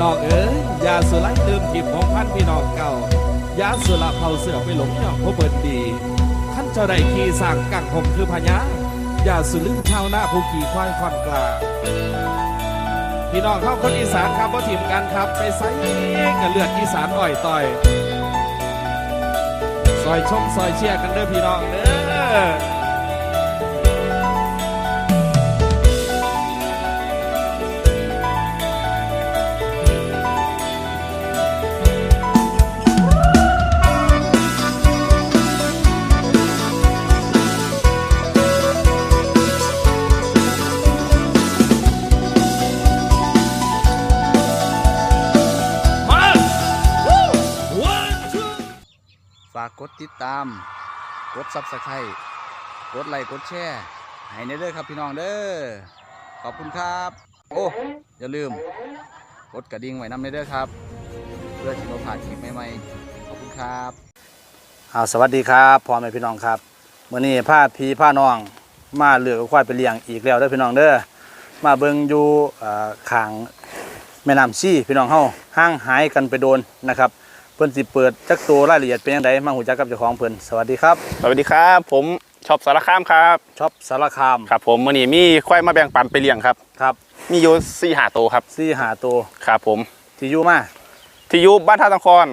น้องเอ๋ยยาสุไลลืมกิบของพันพี่น้องเก่ายาสุระเผาเสือไปหลงย่องพบเบิดดีท่านเจ้าได้ขี่สางกังหงคือพญายาสุลืมชาวนาผู้ขี่ควายควันกลาพี่น้องเข้าคนอีสานครับว่าทีมกันครับไปไซกันเลือดอีสานอ่อยต่อยซอยชมซอยเชียร์กันเด้อพี่น้องเด้อ ติดตาม กดซับสไครต์กดไลค์กดแชร์ให้ในเด้อครับพี่น้องเด้อขอบคุณครับ โอ้อย่าลืม กดกระดิ่งไว้นำในเด้อครับ เพื่อที่เราผ่านคลิปใหม่ๆขอบคุณครับอาสวัสดีครับพ่อแม่พี่น้องครับมื่อนี้พาพี่พาน้อง มาเลือกเอาควายไปเลี้ยงอีกแล้วเด้อพี่น้องเด้อมาเบิ่งอยู่ขางแม่น้ำซี่พี่น้องเฮาห่างหายกันไปโดนนะครับ พิ่นสิเปิดจักตัวรายละเอียดเป็นยังไงมาหูจักกับเจ้าของเพิ่นสวัสดีครับ สวัสดีครับ ผมชอบสารคามครับช็อปสารคามครับ ผมมื่อนี้มีควายมาแบ่งปันไปเลี้ยงครับครับ มีอยู่สี่หาตัวครับซี่หาตัวครับผมที่อยู่มาที่อยู่บ้านท่าสังคร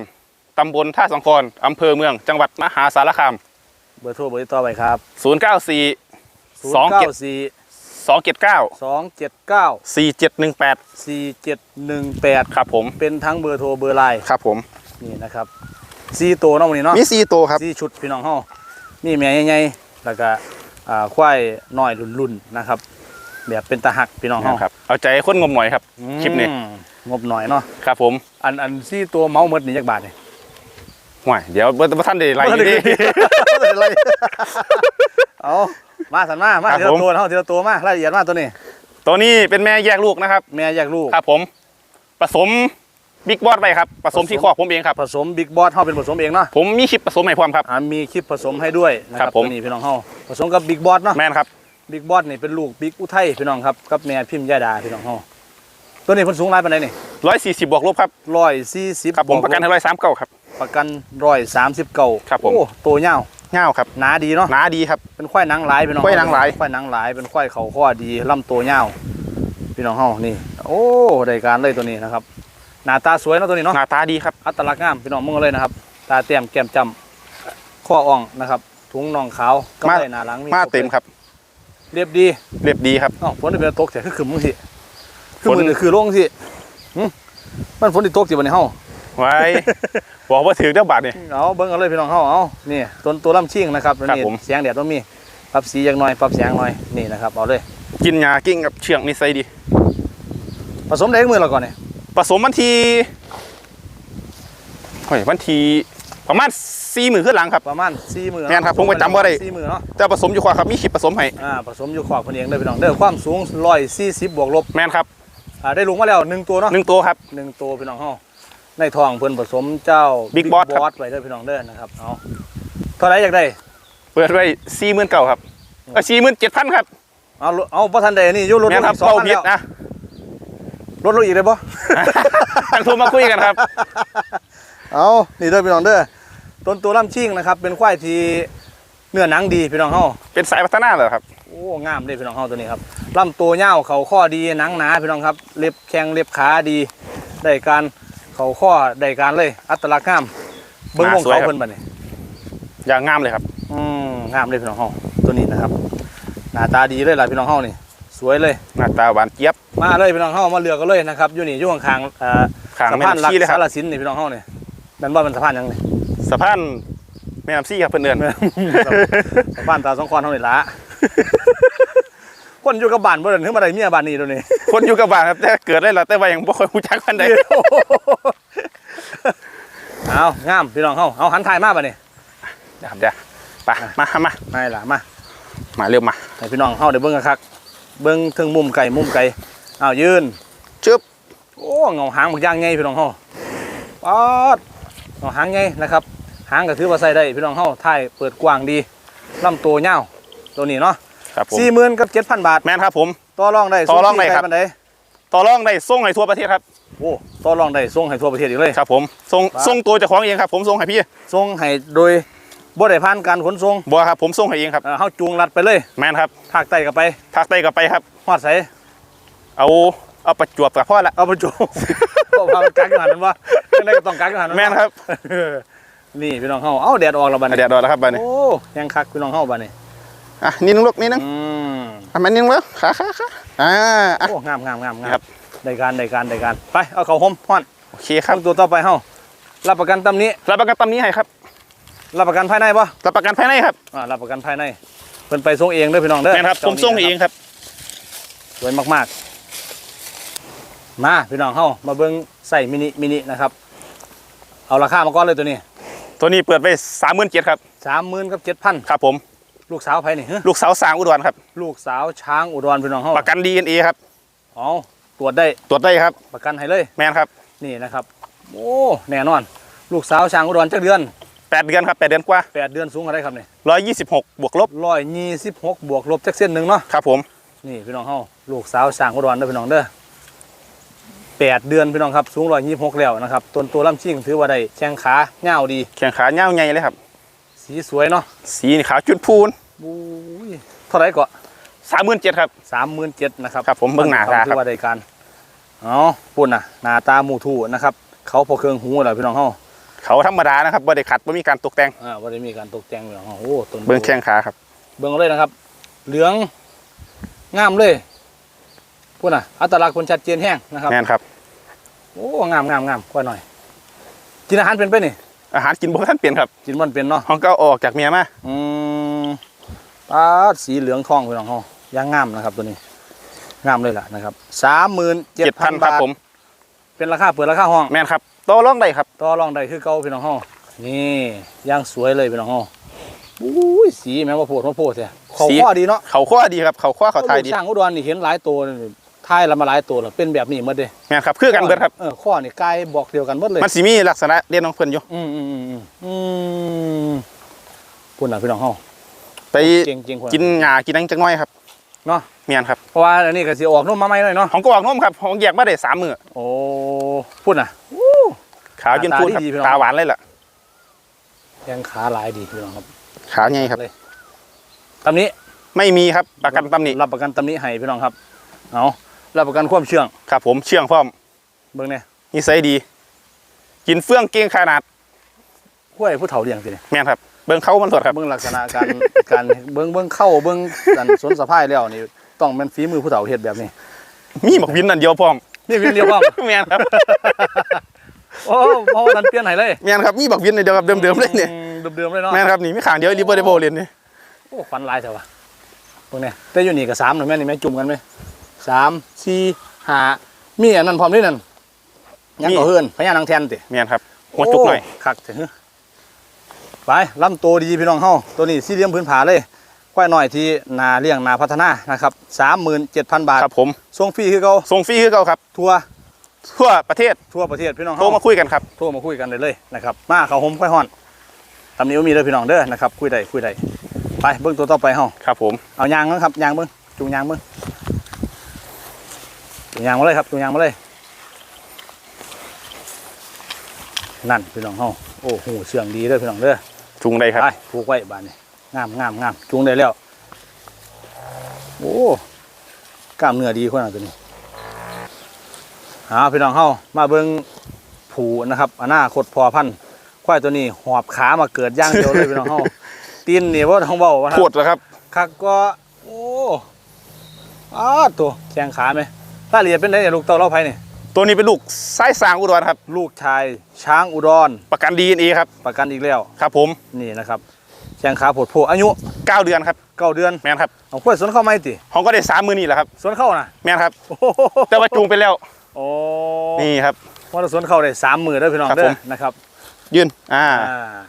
ตำบลท่าสังครอำเภอเมือง จังหวัดมหาสารคามเบอร์โทรเบอร์ติดต่อไปครับ094 27 094 279 279 4718 4718ครับผมเป็นทั้งเบอร์โทรเบอร์ไลน์ครับผม นี่นะครับซี่ตัวเนาะวันนี้เนาะมีสี่ตัวครับซี่ชุดพี่น้องเฮามีแม่ใหญ่ๆแล้วก็อ่าควายน้อยรุ่นๆนะครับ แบบเป็นตาหักพี่น้องเฮาครับเอาใจคนงมหน่อยครับคลิปนี้อืมงบหน่อยเนาะครับผมอันอันซี่ตัวเมาส์หมดนี่จักบาทนี่ห่วยเดี๋ยวเบอร์ท่านได้ไล่อยู่ดิเอามาสันมามาครับทีละผมตัวเฮาทีละตัวมารายละเอียดมาตัวนี้ ตัวนี้เป็นแม่แยกลูกนะครับ แม่แยกลูกครับผม ผสม บิ๊กบอสไปครับผสมที่คอกผมเองครับผสมบิ๊กบอสเฮาเป็นผสมเองเนาะผมมีคลิปผสมให้พร้อมครับอ่ามีคลิปผสมให้ด้วยนะคครัรับบผมตัวนี้พี่น้องเฮาผสมกับบิ๊กบอสเนาะแม่นครับบิ๊กบอสนี่เป็นลูกบิ๊กอุทัยพี่น้องครับกับแม่พิมพ์ยาดาพี่น้องเฮาตัวนี้เพิ่นสูงหลายปานใดนี่ร้อยสี่สิบบวกลบครับ140ครับผมประกันให้ร้อยสามเก้าครับประกัน139ครับผมโอ้ตัวยาวเง่าวครับหนาดีเนาะหนาดีครับเป็นควายหนังหลายพี่น้องควายหนังหลายควายหนังหลายเป็นควายเขาข้อดีลำตัวยาวพี่น้องเฮานี่ โอ้ได้การเลยตัวนี้นะครับ หน้าตาสวยเนาะตัวนี้เนาะหน้าตาดีครับอัตลักษณ์งามพี่น้องมึงเอาเลยนะครับ ตาเต้มแก้มจำข้ออ่องนะครับ ถุงน่องขาวก็มาได้หน้าหลังมาเต็มครับ เรียบดี เรียบดีครับอ๋อฝนที่เป็นตกแต่คือขึ้นมึงสิคือฝนมือนี่คือลงสิหึมันฝนที่ตกสิวันนี้เฮาไว้บอกว่าถือเด้อบาทนี่เอาเบิ่งเอาเลยพี่น้องเฮาเอานี่ต้นตัวลำชิงนะครับครับนี่ผมเสียงแดดต้องมีปรับสีอย่างน้อยปรับแสงหน่อยนี่นะครับเอาเลย กินยากิ้งกับเชือกนิสัยดี ผสมได้มือเราก่อนเนี่ย ผสมวันทีเฮ้ยวันทีประมาณสี่หมื่นขึ้นหลังครับ ประมาณ4มือแม่นครับผมก็จำบ่ได้4มือเนาะแต่ผสมอยู่ขวาครับมีคลิปผสมให้อ่าผสมอยู่ขอบเพิ่นเองเด้อพี่น้องเด้อความสูง140บวกลบแม่นครับอ่าได้ลงมาแล้วหนึ่งตัวเนาะหนึ่งตัวครับหนึ่งตัวพี่น้องเฮาในทองเพิ่นผสมเจ้า Big Boss ครับ ไว้เด้อพี่น้องเด้อนะครับเอาเท่าไหรอยากได้เปิดไว้สี่หมื่นเก้าครับเออสี่หมื่นเจ็ดพันครับเอาลดเอาบ่ทันได้นี่อยู่ลดลแม่นงครับอีกสองเบาพันผิดแล้วนะ ลดลงอีกได้บ่ตั้งโทรมาคุยกันครับ เอานี่เด้อพี่น้องเด้อต้นตัวลำชิงนะครับ เป็นควายที่เนื้อหนังดีพี่น้องเฮาเป็นสายพัฒนาเหรอครับ โอ้งามเด้พี่น้องเฮาตัวนี้ครับลำตัวยาวเขาข้อดีหนังหนาพี่น้องครับ เล็บแข้งเล็บขาดี ได้การเขาข้อได้การเลย อัตลักษณ์งาม เบิ่งหวน้างสวยเขาครับ เพิ่นบัดนี้อย่างงามเลยครับ อืมงามเลยพี่น้องเฮาตัวนี้นะครับ หน้าตาดีเลยล่ะพี่น้องเฮานี่ สวยเลย หน้าตาหวานเจี๊ยบ มาเลยพี่น้องเฮามาเลือกกันเลยนะครับอยู่นี่อยู่ข้างๆเอ่อขางสะแม่พานน้ำลักซี่เลยคสารับรสินนี่พี่น้องเฮานี่นั่นว่ามันสะพานหยังนี่สะพานแม่น้ำซี่ครับเพื่อนเดิน สะพานตาสองคอนเฮานี่ละ คนอยู่กับบ้านบ่ได้ถึงมาได้เมียบ้านนี้ตัวนี้ คนอยู่กับบ้านครับแต่เกิดได้แล้วแต่ว่ายังบ่ค่อยรู้จักกันใด เอางามพี่น้องเฮาเอาหันถ่ายมาบัดนี้เดี๋ยวครับเดี๋ยวไปมามามาล่ะมามาเร็วมา ให้พี่น้องเฮาได้เบิ่งกันคัก เบิ่งถึงมุมไก่มุมไก่อ้าวยืนชึบโอ้เงาหางบักอย่างไงพี่น้องเฮาป๊อดเงาหางไงนะครับ หางก็ถือว่าใส่ได้พี่น้องเฮาท้ายเปิดกว้างดีลำตัวยาวตัวนี้เนาะครับผมสี่หมื่นกับเจ็ดพันบาทแม่นครับผมต่อรองได้ต่อรองได้ครับส่ที่ใกล้ปานใดต่อรองได้ส่งให้ทั่วประเทศครับโอ้ต่อรองได้ส่งให้ทั่วประเทศอีกเลยครับผมส่งครับส่งตัวเจ้าของเองครับผมส่งให้พี่ส่งให้โดย บ่ได้ผ่านการขนส่งบัวครับผมส่งให้เองครับเอ่อเฮาจูงรัดไปเลยแมนครับภาคใต้ก็ไปภาคใต้ก็ไปครับ ฮอดไสเอาเอาประจวบกับพ่อละ เอาไปจูงเพราะว่ามันกักอยู่หั่นนั่นบ่จังได๋ก็ต้องกักอยู่หั่นแมนครับเออนี่พี่น้องเฮาเอ้าแดดออกแล้วบัดนี้เดี๋ยวรอแล้วครับบัดนี้โอ้ยังคักพี่น้องเฮาบัดนี้อะนิดนึงลูกนิดนึงอืมทำมันนิดนึงแล้วขาขาขาอ่าอะ โอ้งามงามงามงามครับ ได้การได้การได้การไปเอาเข้าห่มฮ้อนโอเคครับตัวต่อไปเฮารับประกันตำนี้ รับประกันตำนี้ให้ครับ รับประกันภายในบ่รับประกันภายในครับอ่ารับประกันภายในเพิ่นไปส่งเองเด้อพี่น้องเด้อแมนครับผมส่งให้เองครับสวยมากๆ มาพี่น้องเฮามาเบิ่งใส่มินิมินินะครับ เอาราคามาก่อนเลยตัวนี้ ตัวนี้เปิดไว้สามหมื่นเจ็ดครับ30,000กับ7,000ครับผม ลูกสาวไผนี่ฮะลูกสาวสร้างอุดรครับ ลูกสาวช้างอุดรพี่น้องเฮาประกันดีเอ็นเอครับเอาตรวจได้ตรวจได้ครับ ประกันให้เลย แมนครับ นี่นะครับ โอ้แน่นอน ลูกสาวช้างอุดรจักเดือน แปดเดือนครับแปดเดือนกว่าแปดเดือนสูงเท่าไรครับนี่ร้อยยี่สิบหกบวกลบร้อยยี่สิบหกบวกลบจักเส้นหนึ่งเนาะครับผมนี่พี่น้องเฮาลูกสาวช้างอุดรเด้อพี่น้องเด้อแปดเดือนพี่น้องครับสูงร้อยยี่สิบหกแล้วนะครับต้นตัวลำชิ่งถือว่าได้แข้งขาเงาวดีแข่งขาเง่าใหญ่เลยครับ สีสวยเนาะสีนี่ขาวจุดพูนบู๊ยเท่าไหรก็สามหมื่นเจ็ดครับสามหมื่นเจ็ดนะครับครับผมเบิ่งหน้าตาครับถือว่าได้การอ๋อปุ่นน่ะหน้าตาหมูทูนะครับ เขาพอเครื่องหูแล้วพี่น้องเฮา เขาธรรมดานะครับบ่ได้ขัดบ่มีการตกแต่งอ่าว่าได้มีการตกแต่งพี่น้องเฮาโอ้ต้นเบื้องแข้งขาครับ เบิ่งเอาเลยนะครับ เหลืองงามเลยปุ่นน่ะอัตลักษณ์คนชัดเจนแห้งนะครับแม่นครับโอ้งามงามงามค่อยหน่อยกินอาหารเป็นไปนี่อาหารกินบ่ท่านเปลี่ยนครับกินมันเป็นเนาะห้องก็เอาออกจากเมียมาอืมปลาดสีเหลืองทองพี่น้องเฮาย่างงามนะครับตัวนี้ งามเลยล่ะนะครับสามหมื่นเจ็ดเจ็ดพัพันนครับบาทผมเป็นราคาเปิดราคาห้องแม่นครับ ต่อรองได้ครับต่อรองได้คือเก่าพี่น้องเฮานี่ย่างสวยเลยพี่น้องเฮาอุ้ยสีแม้ว่าโพดมาโพดเนี่ยเขาสีข้อดีเนาะเขาข้อดีครับเขาข้อเขาทายดีลูกช่างอุดรนี่เห็นหลายตัวนี่ทายแล้วมาหลายตัวแล้วเป็นแบบนี้หมดเด้แม่นครับคือกันเบิดครับเออข้อนี่กายบอกเดียวกันหมดเลยมันสิมีลักษณะเด่นของเพิ่นอยู่อืมอืมอืมอืมอืมพูดหน่ะพี่น้องเฮาไปเก่งเก่งคนกินหญ้ากินหยังจังน้อยครับเนาะแม่นครับเพราะว่าอันนี้ก็สิออกนุ่มมาใหม่หน่อยเนาะของก็ออกนมครับของแยกมาได้สามมื้อโอ้พูดน่ะ ขาวจนพูนครับตาดีๆพี่น้อง ตาหวานเลยล่ะ แข้งขาหลายดีพี่น้องครับขาวใหญ่ครับ เลยตำนี้ไม่มีครับประกันตำหนิรับประกันตำนี้ให้พี่น้องครับ เอารับประกันความเชื่องครับ ผมเชื่องพร้อมเบิ่งเนี่ยนิสัยดี กินเฟื่องเก่งขนาดห้วยผู้เฒ่าเลี้ยงสิเนี่ยแม่นครับ เบิ่งเขามันสดครับ เบิ่งลักษณะการ การเบิ่งเบิ่งเข้าเบิ่งกันสนสะพายแล้วนี่ต้องเป็นฝีมือผู้เฒ่าเฮ็ดแบบนี้มีหมกวินนั่นเดียวพร้อม นี่วินเรียกว่า แม่นครับ โอ้เพราะว่าทันเปลี่ยนให้เลยแม่นครับมีบักวินในเดียวกับเดิมๆเลยเนี่ยอืมเดิมๆเลยเนาะแม่นครับนี่มีขางเดียวรีเบอร์เดโบเรียนนี่โอ้ฟันลายเถอะวะพวกเนี้ยแต่อยู่นี่กับสามหน่อยแม่นี่แม่จุ่มกันไหมสามสี่ห้ามีอันนั้นพร้อมด้วยนั่นยังต่อเฮือนพญานางแทนติแม่นครับหัวจุกหน่อยโคักเถอะไปลำตัวดีพี่น้องเฮาตัวนี้สี่เหลี่ยมพื้นผาเลยควายหน่อยที่นาเลี้ยงนาพัฒนานะครับสามหมื่นเจ็ดพันบาทครับผมส่งฟรีคือเขาส่งฟรีคือเก่าครับทั่ว ทั่วประเทศทั่วประเทศพี่น้องโทรเฮามาคุยกันครับโทรมาคุยกันได้เลยนะครับมาเขาห่มควายห่อนตำนี้มีเด้อพี่น้องเด้อนะครับคุยได้คุยได้ไปเบิ่งตัวต่อไปเฮาครับ ผมเอายางมั้งครับยางเบิ้งจูงยางเบิ้งจูงยางมาเลยครับจูงยางมาเลย นั่นพี่น้องเฮาโอ้โหเชื่องดีเด้อพี่น้องเด้อจุงได้ครับไปผูกไว้บานนี้งามงามงามจูงได้แล้วโอ้กล้ามเนื้อดีคนน่ะตัวนี้ เอาพี่น้องเฮามาเบิ้งผูนะครับอนาคตพอพันธุ์ควายตัวนี้หอบขามาเกิดอย่างเดียวเลยพี่น้องเฮาตีนนี่ว่าท้องเบาว่าโคตรแล้วครับคักก็โอ้อ้าตัวแข้งขาไหมรายละเอียดเป็นไงเนี่ยลูกเต่าเล่าไผ่นี่ตัวนี้เป็นลูกไส้สร้างอุดรครับ ลูกชายช้างอุดร ประกันดีเอ็นเอครับประกันอีกแล้วครับผมนี่นะครับแข้งขาผดโพอายุเก้าเดือนครับเก้าเดือนแม่นครับเอาข้อยสวนเข้าไหมติของก็ได้สามมือนี่แหละครับสวนเข้านะแม่นครับโอ้โหแต่ว่าจูงไปแล้วโอ้นี่ครับว่าสวนเข้าได้สามหมื่นเด้อพี่น้องครับเด้ผอมนะครับ ยืนอ่าอ่า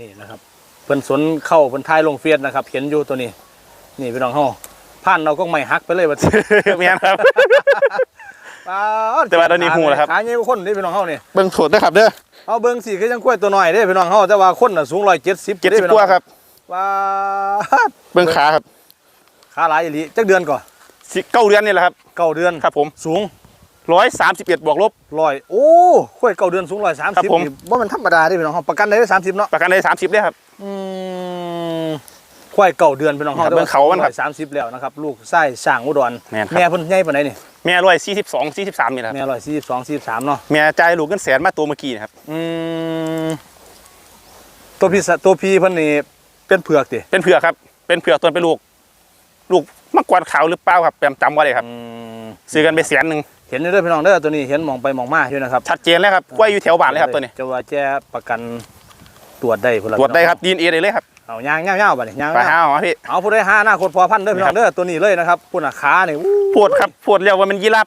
นี่นะครับเพิ่นสวนเข้าเพิ่นท้ายลงเฟียสนะครับเห็นอยู่ตัวนี้นี่พี่น้องเฮาผ่านเราก็ไม่ฮักไปเลยว่าแม่นครับแต่ว่าตอนนี้หูแล้วครับขาใหญ่กว่าคนนี่พี่น้องเฮานี่เบิ่งโถดด้วยครับเด้อเอาเบิ่งสิคือจังกล้วยตัวน้อยเด้พี่น้องเฮาแต่ว่าคนน่ะสูง170เจ็ดสิบกว่าครับว้าดเบิ่งขาครับขาหลายอีหลีจักเดือนก่อนสิเก้าเดือนนี่แหละครับเก้าเดือนครับผมสูง ร้อยสามสิบเอ็ดบวกลบ ร้อยโอ้ข้วยเก่าเดือนสูงร้อยสามครัสิบบผม ว่ามันธรรมดาเด้พี่น้องเฮาประกันได้สามสิบเนาะประกันได้สามสิบได้ครับ อืมข้วยเก่าเดือนพี่น้องเฮาครับเบิ่งเขามันครับสามสิบแล้วนะครับลูกไส้สร้างอุดรแม่นครับแม่เพิ่นใหญ่ปานใดนี่แม่ร้อยสี่สิบสองสี่สิบสามนี่แหละครับแม่ร้อยสี่สิบสองสี่สิบสามเนาะแม่จ่ายลูกเงินแสนมาตัวเมื่อกี้นะครับอืมตัวพี่สะตัวพี่เพิ่นนี่เป็นเผือกติเป็นเผือกครับเป็นเผือกตัวเป็นลูก ลูกมังกรขาวหรือเปล่าครับแปมจำไว้เลยครับอืมซื้อกันไปแสนหนึ่ง เห็นอยู่เด้อพี่น้องเด้อตัวนี้เห็นมองไปมองมาอยู่นะครับชัดเจนเลยครับกล้วยอยู่แถวบ้านเลยครับตัวนี้จะว่าแจ้ประกันตรวจได้พุ่นละตรวจได้ครับดีเอ็นเอได้เลยครับเอาย่างย่างย่างบัดนี้ย่างไปย่างห้าเอาพี่เอาผู้ได้ห้าหน้าโคตรพอพันเด้อพี่น้องเด้อตัวนี้เลยนะครับพุ่นน่ะขานี่อู้ปวดครับปวดเรียกว่ามันยีราฟ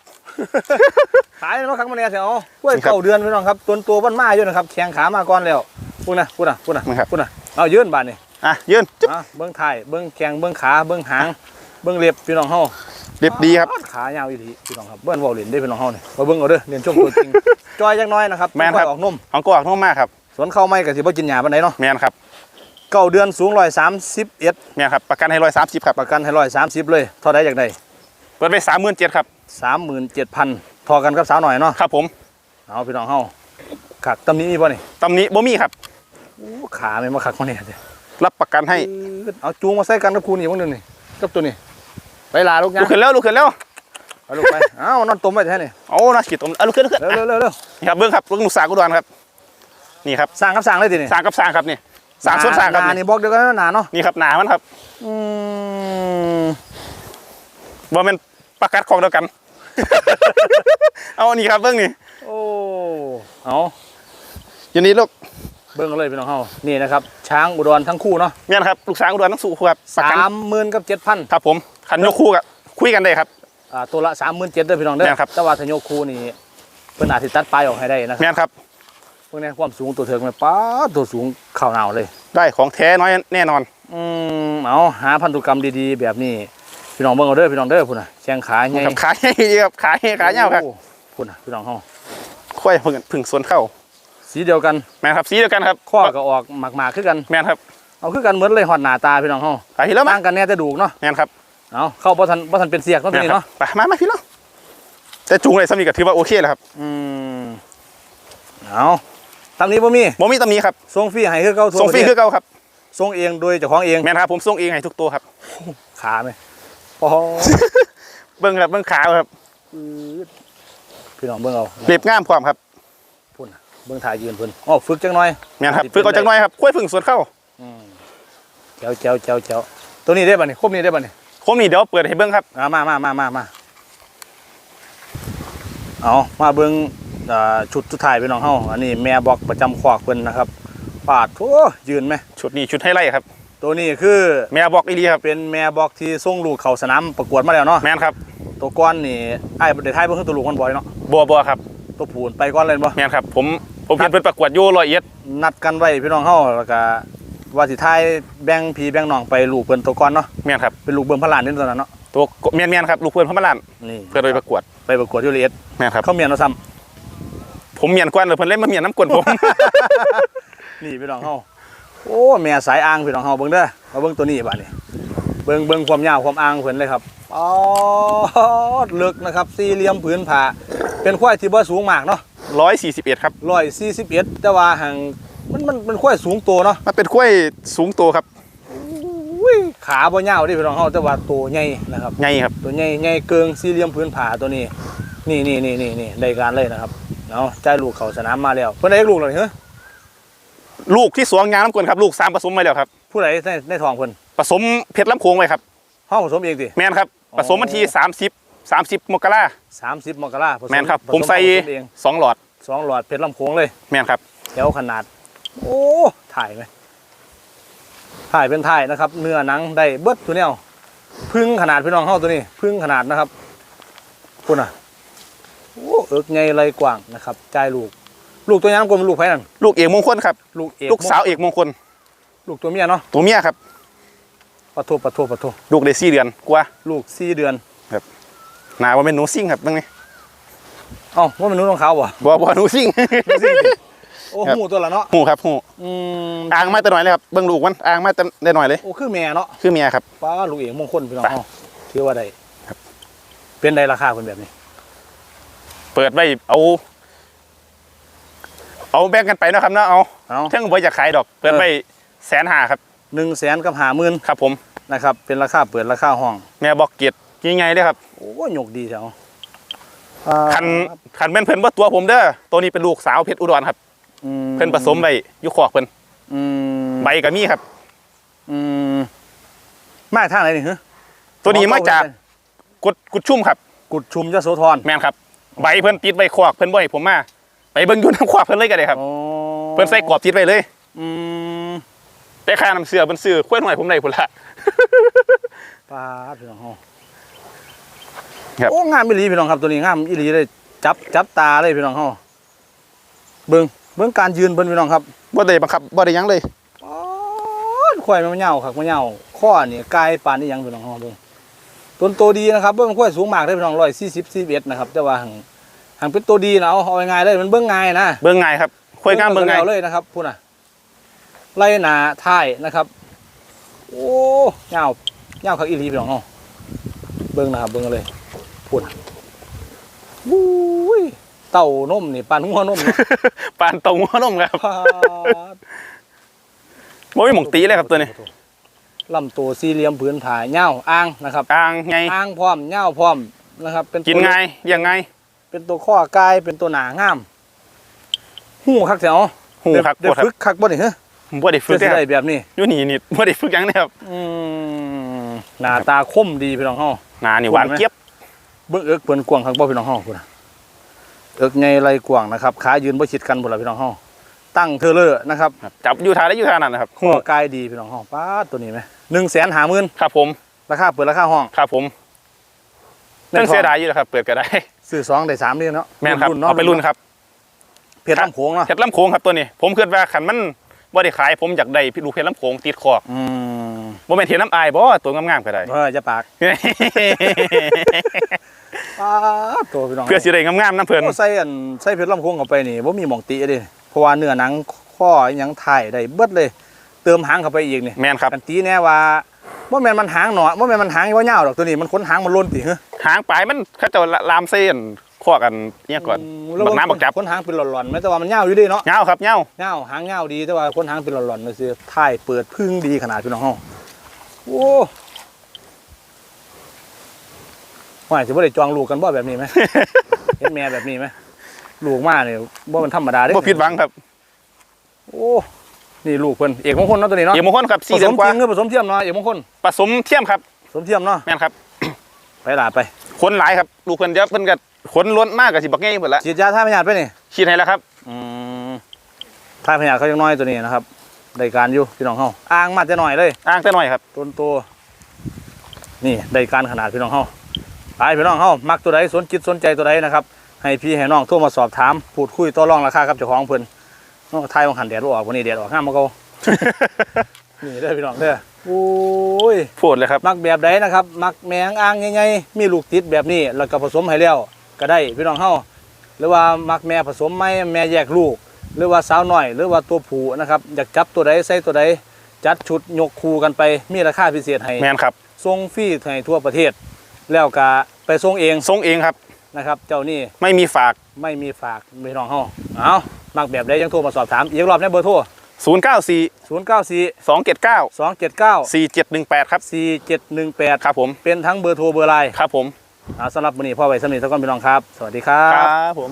ขายเนาะครั้งมันเนี่ยเสียเอากล้วยครับเก่าเดือนพี่น้องครับตัวตัวบ้านมาอยู่นะครับแข้งขามาก่อนแล้วพุ่นน่ะพุ่นน่ะพุ่นน่ะนะครับพุ่นน่ะเอายืนบาดนี่อะยืนจุ๊บอะเบิ้งท้ายเบิ้งแข้งเบิ้งขาเบิ้งหาง เบิ้งเล็บพี่น้องเฮาเรียบดีครับ ขายาวอีหลีพี่น้องครับเบิ้นเว้าเล่นได้พี่น้องเฮานี่มาเบิ้งเอาเด้อเรียนช่วงตัวจริงจอยจักหน้อยนะครับแม่นครับ ออกนมของกออกนุ่มมากครับสวนเข้าไม่ก็สิบ่กินหญ้าปานใดเนาะแมนครับเก้าเดือนสูง131แมนครับประกันให้ร้อยสามสิบครับประกันให้130เลยเท่าใดอยากได้เปิดไปสามหมื่นเจ็ดครับ37,000ทอกันกับสาวหน่อยเนาะครับผมเอาพี่น้องเฮาขักตำนี้มีบ่นี่ตำหนี้บ่มีครับโอ้ขาไม่มาขักมาเนี่ยเด้รับประกันให้เอาจูงมาใส่กันกับครูนี่พวกนึงนี่กับตัวนี้ ไปลาลูกลุยากขึ้นแล้วลุกขึ้นแล้วเอาลูกไปเอานอนตมไว้แท้นี่โอ้น่าขีดตมเอาลุกขึ้นลุกขึ้นเร็วเร็วเร็วเร็วนี่ครับเบิ้งครับเบิ้งหนุสากุดอนครับนี่ครับสร้างครับสร้างเลยทีนี่สร้างกับสร้างครับนี่สร้างส่วนสร้างครับหน้นี่นี่บอกเดียวกันนะหนาเนาะนี่ครับหนามันครับอืมบ่แม่นประกัดของเดียวกัน เอานี่ครับเบิ้งนี่โอ้เอาอยู่นี่ลูก เบิ่งเอาเลยพี่น้องเฮานี่นะครับ ช้างอุดรทั้งคู่เนาะแม่นครับลูกสาวกุดอนทั้งสู่ครับประกันสามหมื่นกับเจ็ดพันครับผมขันยกคู่กับคุยกันได้ครับอ่าตัวละสามหมื่นเจ็ดเด้อพี่น้องเด้อแม่นครับแต่ว่าถ้าโยกคู่นี่เพิ่นอาจสิตัดปลายออกให้ได้นะครับแม่นครับพวกนี้ความสูงตัวเถิงมันป้าดตัวสูงข่าวหนาวเลย ได้ของแท้น้อยแน่นอน อืมเอาหาพันธุกรรมดีๆ แบบนี้พี่น้องเบิ่งเอาเด้อพี่น้องเด้อพุ่นน่ะแข้งขาใหญ่ครับขาใหญ่ครับขาใหญ่ขาเหี่ยวครับโอ้พุ่นน่ะพี่น้องเฮาค่อยเพิ่งพึ่งสวนเข้า สีเดียวกันแม่นครับสีเดียวกันครับข้อก็ออกหมากๆคือกัน แม่นครับเอาคือกันเหมือนเลยฮอดหน้าตาพี่น้องเฮาไปพี่แล้วมั้ต่างกันแน่แต่ดูกเนาะแม่นครับเอาเข้าบ่ทันบ่ทันเป็นเสียกเนาะตัวแม่นนี้ครับเนาะไปมามาพี่แล้วแต่จูงเลยสำนีก็ถือว่าโอเคแล้วครับอืมเอาตามนี้บ่มีบ่มีตำหนี้ครับส่งฟรีให้คือเก่าทั่วส่งฟรีประเทศคือเก่าครับส่งเองโดยเจ้าของเองแม่นครับผมส่งเองให้ทุกตัวครับขาไหมปอเบิ้งครับเบิ้งขาครับพี่น้องเบิ่งเอาเรียบงามความครับพุ่นน่ะ เบิ่งถ่ายยืนเพิ่นอ๋อฝึกจังหน่อยแม่นครับฝึกเอาจักหน่อยครับค่อยพึ่งสวนเข้าอืมแจ๋วแจ๋วแจ๋วแจ๋วตัวนี้ได้ป่ะนี่ครบนี้ได้ป่ะนี่คมนี่เดี๋ยวเปิดให้เบิ้งครับอ่ามามามามามาเอามาเบิ่งอ่าชุดสุดท้ายพี่น้องเฮาอันนี้แม่บอกประจำคอกเพิ่นนะครับปาดโถยืนไหมชุดนี้ชุดไฮไลท์ครับ ตัวนี้คือแม่บอกอีหลีครับเป็นแม่บอกที่ส่งลูกเข้าสนามประกวดมาแล้วเนาะแม่นครับตัวก้อนนี่ไอ้ายได้ทายเบิ่งคือตัวลูกมันบ่อยเนาะบัวบัวครับตัวผูนไปก้อนเลยบ่แม่นครับผม ผมเห็นเพิ่นประกวดอยู่ร้อยเอ็ดนัดกันไว้พี่น้องเฮาแล้วก็ว่าสิทายแบ่งพี่แบ่งน้องไปลูกเพิ่นตัวก้อนเนาะแม่นครับเป็นลูกเบิ่งพระลานนี่ตอนนั้นเนาะตัวแม่นแม่นครับลูกเพื่อนพระมาลานนี่เพื่อนไปประกวดไปประกวดอยู่ละเอียดแม่นครับเขาเมียนเอาซ้ำผมเมียนกวนเลยเพิ่นเล่นมาเมียนน้ำกวนผมนี่พี่น้องเฮาโอ้แม่สายอ่างพี่น้องเฮาเบิ่งเด้อมาเบิ่งตัวนี้บัดนี้เบิ่งเบิ่งความยาวความอ่างเพิ่นเลยครับอ๋อลึกนะครับสี่เหลี่ยมผืนผ้าเป็นควายที่บ่สูงมากเนาะ ร้อยสี่สิบเอ็ดครับ141แต่ว่าห่างมันมันมันควายสูงโตเนาะมันเป็นกล้วยสูงโตครับอุ้ยขาบ่ยาวเดิพี่น้องเฮาแต่ว่าโตใหญ่นะครับใหญ่ครับตัวใหญ่ใหญ่เกิงสี่เหลี่ยมผืนผ้าตัวนี้ นี่นี่นี่นี่นี่ได้การเลยนะครับเอาจ่ายลูกเข้าสนามมาแล้วเพิ่นได้ลูกแล้วนี่เหรอลูกที่สวงยางน้ำกวนครับลูกสามผสมไว้แล้วครับ ผู้ใดในในท้องเพิ่นผสมเพชรลำโขงไว้ครับเฮาผสมเองติแม่นครับอ๋อผสมวันที่สามสิบ สามสิบมกรา30มกราผสแม่นครับผสผมใส่ผสเองสองหลอดสองหลอดเพชรลำโขงเลยแม่นครับแถวขนาด โอ้ถ่ายไหมถ่ายเป็นถ่ายนะครับ เนื้อหนังได้เบิดตัวแนวพึ่งขนาดพี่น้องเฮาตัวนี้ พึ่งขนาดนะครับคุณอะโอ้เอิกไงไรกว้างนะครับจ่ายลูก ลูกตัวยังกลมนลูกไผ่นั่นลูกเอกมงคลครับ ลูกเอกลูกสาวเอกมงคล ลูกตัวเมียเนาะตัวเมียครับปะโทปะโทปะโทลูกได้สี่เดือนกว่าลูกสี่เดือน หนาว่าเป็นหนูซิ่งครับตรงนี้เอ้าว่ามันนุ่งขาวบ่บัวบัวหนูซิ่งโอ้ครับหูตัวละเนาะหูครับหูอืมอ่างมาแต่หน่อยเลยครับเบิ่งลูกมันอ่างมาแต่ได้หน่อยเลยโอ้คือแม่เนาะคือเมียครับป้าลูกเอกมงคลพี่น้องไปเฮาถือว่าได้ครับ เป็นได้ราคาคนแบบนี้ เปิดไว้เอา เอาแบ่งกันไปเนาะครับเนาะเอาเอาเท่งบ่อยากขายดอก เปิดไว้แสนหาครับหนึ่งแสนกับหาหมื่นครับผมนะครับ เป็นราคาเปิดราคาห้อง แม่บอกเกียรติ ยังไงเด้อครับโอ้ยกดีแถวคันคันเป็นเพิ่นบ่ตัวผมเด้อตัวนี้เป็นลูกสาวเพชรอุดรครับอืมเพิ่นผสมไว้อยู่คอกเพิ่นอืมใบก็มีครับอืมมาทางไหนนี่ฮะตัวนี้มาจากกุดกุดชุ่มครับ กุดชุมยโสธรแม่นครับใบเพิ่นติดไว้คอกเพิ่นบ่ให้ผมมาไปเบิ่งอยู่น้ำคอกเพิ่นเลยก็ได้ครับอ๋อเพิ่นใส่กรอบติดไว้เลยอืมแต่ค่าน้ำเสือเพิ่นซื้อข้วยหน่อยผมได้พุ่นละปลาพี่น้องเฮา ครับ โอ้งามอีหลีพี่น้องครับตัวนี้งามอีหลีเลยจับจับตาเลยพี่น้องเฮาเบิ่งเบิ่งการยืนเพิ่นพี่น้องครับบ่ได้บังคับบ่ได้หยังเลยอ๋อควายมันเหย่าครับมันเหย่าข้อนี่กายปานนี่ยังพี่น้องเฮาเบิ่งต้นโตดีนะครับเบิ่งควายสูงมากเลยพี่น้อง140 41นะครับแต่ว่าหังหังเป็นตัวดีนะเอาเอาง่ายๆเลยมันเบิ่งง่ายนะเบิ่งง่ายครับข้วยงามเบิ่งง่ายแล้วเลยนะครับพูดน่ะไล่หนาท้ายนะครับ โอ้เงาเงาคักอีหลีพี่น้องเฮาเบิ่งนะครับเบิ่งเอาเลย พูดน่ะวุ้ยเต่านมนี่ปานหัวนมเนาะปานเตาหัวนมครับพาดบ่มีหม่องตีเลยครับตัวนี้ลำตัวสี่เหลี่ยมผืนผาเงาอ่างนะครับอ่างไงอ่างพร้อมเงาพร้อมนะครับ เป็นตัวกินง่ายเลี้ยังไงเป็นตัวข้อกายเป็นตัวหนางามหูคักแถวหูคักได้บ่ครับฝึกคักบ่นี่เฮ้ยบ่ได้ฝึเพื่กอเด้สิอครับได้แบบนี้ อยู่นี่นี่บ่ได้ฝึกหยังเลยครับ อืมหน้าตาคมดีพี่น้องเฮาหน้านี่หวานเจี๊ยบ เบิ่งเอิกเปิ้นกว้างข้างบ่พี่น้องเฮาพุ่นน่ะเอิกใหญ่ไหล่กว้างนะครับขายืนบ่ชิดกันพุ่นล่ะพี่น้องเฮาตั้งเทอเลอร์นะครับครับจับอยู่ท่าได้อยู่ท่านั้นนะครับข้อกายดีพี่น้องเฮาป้าดตัวนี้ไหม150,000ครับผมราคาเปิดราคาห้องครับผมตั้งเสียดายอยู่นะครับเปิดก็ได้ซื้อสองได้สามนี่เนาะแม่นครับเนาะเอาไปรุ่นครับเพชรลำโขงเนาะเพชรลำโขงครับตัวนี้ ผมคิดว่าขันมันบ่ได้ขายผมอยากได้ลูกเพชรลำโขงติดคอกอืมบ่แม่นเทียนน้ำอายบ่ตัวงามๆก็ได้เออจะปาก ป้าดตัวพี่น้องเพื่อสิได้งามๆน้ำเพิ่นโอ้ใส่อันใส่เพชรลำโขงเข้าไปนี่บ่มีหม่องติเด้เพราะว่าเนื้อหนังข้ออิหยังถ่ายได้เบิดเลย เติมหางเข้าไปอีกนี่แม่นครับกันตีแน่ว่าว่าแม่นมันหางหนอว่าแม่นมันหางว่าเงาวดอกตัวนี้มันขนหางมันล้นติเหรอหางปลายมันเขาเจะลามเส้นคอกกันเนี่ยก่อนแล้วบักน้ำบักจับขนหางเป็นหล่อนๆไหมแต่ว่ามันเงาวอยู่ดีเนาะเงาครับเงาเงาวหางเงาวดีแต่ว่าขนหางเป็นหล่อนๆเลยสิท้ายเปิดพึ่งดีขนาดพี่น้องเฮาโอ้ ว่าสิบ่ได้จองลูกกันบ่แบบนี้ไหม เห็นแม่แบบนี้ไหมลูกมาเนี่ยบ่มันธรรมดาเด้บ่ผิดหวังครับ โอ้นี่ลูกเพิ่นเอกมงคลเนาะตัวนี้เนาะเอกมงคลครับผสี่สเดือมนจกว่าริงหรือผสมเทียมเนาะเอกมงคลผสมเทียมครับผสมเทียมเนาะแม่นครับไปหลาไปขนหลายครับลูกเพิ่นเดี๋ยวเพิ่นก็ขนล้นมากกับสิบักง่ายหมดละฉีดยาท่าพยาธิไปนี่ฉีดให้แล้วครับอืมท่าพยาธิเขายังน้อยตัวนี้นะครับได้การอยู่พี่น้องเฮาอ่างมาจะหน่อยเลย อ้างแต่หน่อยครับต้นโตนี่ได้การขนาดพี่น้องเฮา ไปพี่น้องเฮามักตัวใดสนจิตสนใจตัวใดนะครับให้พี่ให้น้องโทรมาสอบถามพูดคุยต่อรองราคากับเจ้าของเพิ่นเนาะทายวังหันแดดบ่ออกวันนี้แดดออกห้ามมาเกานี่เด้อพี่น้องเด้อโอ้ยพูดเลยครับ มักแบบใดนะครับมักแมงอ่างใหญ่ๆมีลูกติดแบบนี้แล้วก็ผสมให้แล้วก็ได้พี่น้องเฮาหรือว่ามักแม่ผสมไหมแม่แยกลูก หรือว่าสาวน้อย หรือว่าตัวผู้นะครับอยากจับตัวใดใส่ตัวใดจัดชุดยกคู่กันไปมีราคาพิเศษให้แม่นครับส่งฟรีให้ทั่วประเทศ แล้วก็ไปส่งเองทรงเองครับนะครับ เจ้านี่ไม่มีฝากไม่มีฝากพี่น้องเฮาเอามักแบบใดยังโทรมาสอบถามอีกรอบนะเบอร์โทร094 0 9 4 279 2 7 9 4718 ครับ 4 7 1 8 ครับผม เป็นทั้งเบอร์โทรเบอร์ไลน์ครับผมเอาสำหรับวันนี้พ่อไว้สำนีตะก้อนพี่น้องครับ สวัสดีครัคบรับผม